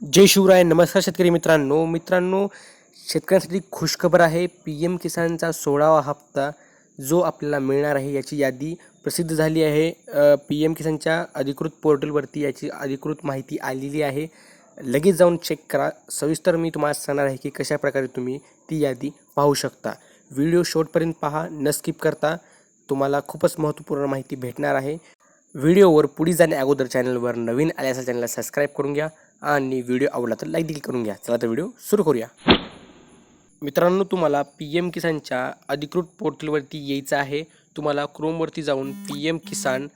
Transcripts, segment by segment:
जय शिवराय नमस्कार शेतकरी मित्रांनो. मित्रांनो शेतकऱ्यांसाठी खुशखबर आहे. पी एम किसानचा सोळावा हप्ता जो आपल्याला मिळणार आहे याची यादी प्रसिद्ध झाली आहे. पी एम किसानच्या अधिकृत पोर्टलवरती याची अधिकृत माहिती आलेली आहे. लगेच जाऊन चेक करा. सविस्तर मी तुम्हाला सांगणार आहे की कशा प्रकारे तुम्ही ती यादी पाहू शकता. व्हिडिओ शेवटपर्यंत पहा न स्किप करता. तुम्हाला खूपच महत्त्वपूर्ण माहिती भेटणार आहे. व्हिडिओवर पुढे जाण्या अगोदर चॅनलवर नवीन आले असेल चॅनलला सबस्क्राईब करून घ्या. आणि व्हिडिओ आवडला तर लाईक देखील करून घ्या. चला तर व्हिडिओ सुरू करूया. मित्रांनो तुम्हाला पी एम किसानच्या अधिकृत पोर्टलवरती यायचं आहे. तुम्हाला क्रोमवरती जाऊन P M Kisan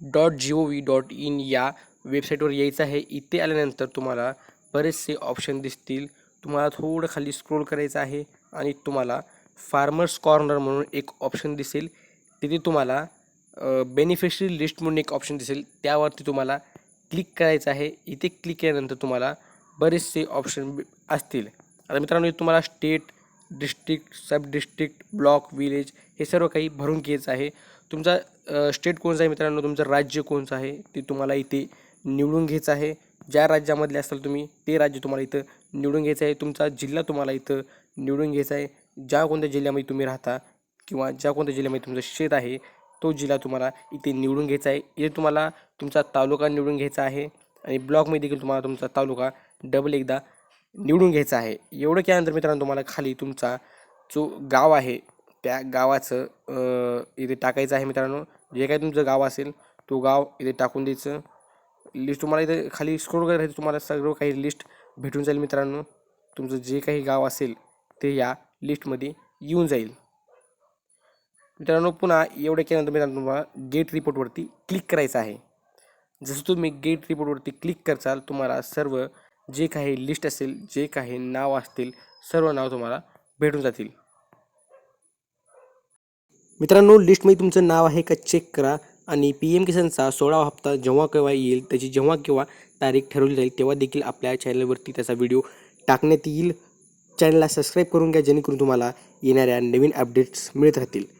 dot G O V dot in या वेबसाईटवर यायचं आहे. इथे आल्यानंतर तुम्हाला बरेचसे ऑप्शन दिसतील. तुम्हाला थोडं खाली स्क्रोल करायचं आहे आणि तुम्हाला फार्मर्स कॉर्नर म्हणून एक ऑप्शन दिसेल. तिथे तुम्हाला बेनिफिशरी लिस्ट म्हणून एक ऑप्शन दिसेल. त्यावरती तुम्हाला क्लिक करायचं आहे इथे क्लिक केल्यानंतर तुम्हाला बरेचसे ऑप्शन असतील. आता मित्रांनो तुम्हाला state district sub district block village हे सर्व काही भरून घ्यायचं आहे. तुमचा स्टेट कोणचं आहे मित्रांनो? तुमचं राज्य कोणचं आहे? ते तुम्हाला इथे निवडून घ्यायचं आहे. ज्या राज्यामधले असाल तुम्ही ते राज्य तुम्हाला इथं निवडून घ्यायचं आहे. तुमचा जिल्हा तुम्हाला इथं निवडून घ्यायचा आहे. ज्या कोणत्या जिल्ह्यामध्ये तुम्ही राहता किंवा ज्या कोणत्या जिल्ह्यामध्ये तुमचं शेत आहे तो जिल्हा तुम्हाला इथे निवडून घ्यायचा आहे. इथे तुम्हाला तुमचा तालुका निवडून घ्यायचा आहे आणि ब्लॉकमध्ये देखील तुम्हाला तुमचा तालुका डबल एकदा निवडून घ्यायचा आहे. एवढं केल्यानंतर मित्रांनो तुम्हाला खाली तुमचा जो गाव आहे त्या गावाचं इथे टाकायचं आहे मित्रांनो. जे काही तुमचं गाव असेल तो गाव इथे टाकून द्यायचं. लिस्ट तुम्हाला इथे खाली स्क्रोल करायचं तुम्हाला सर्व काही लिस्ट भेटून जाईल मित्रांनो. तुमचं जे काही गाव असेल ते या लिस्टमध्ये येऊन जाईल. मित्रांनो पुन्हा एवढ्या केल्यानंतर मित्रांनो तुम्हाला गेट रिपोर्टवरती क्लिक करायचं आहे. जसं तुम्ही गेट रिपोर्टवरती क्लिक करचाल तुम्हाला सर्व जे काही लिस्ट असेल जे काही नाव असतील सर्व नाव तुम्हाला भेटून जातील. मित्रांनो लिस्टमध्ये तुमचं नाव आहे का चेक करा आणि पी एम किसानचा सोळावा हप्ता जेव्हा केव्हा येईल त्याची जेव्हा केव्हा तारीख ठरवली जाईल तेव्हा देखील आपल्या चॅनलवरती त्याचा व्हिडिओ टाकण्यात येईल. चॅनलला सबस्क्राईब करून घ्या जेणेकरून तुम्हाला येणाऱ्या नवीन अपडेट्स मिळत राहतील.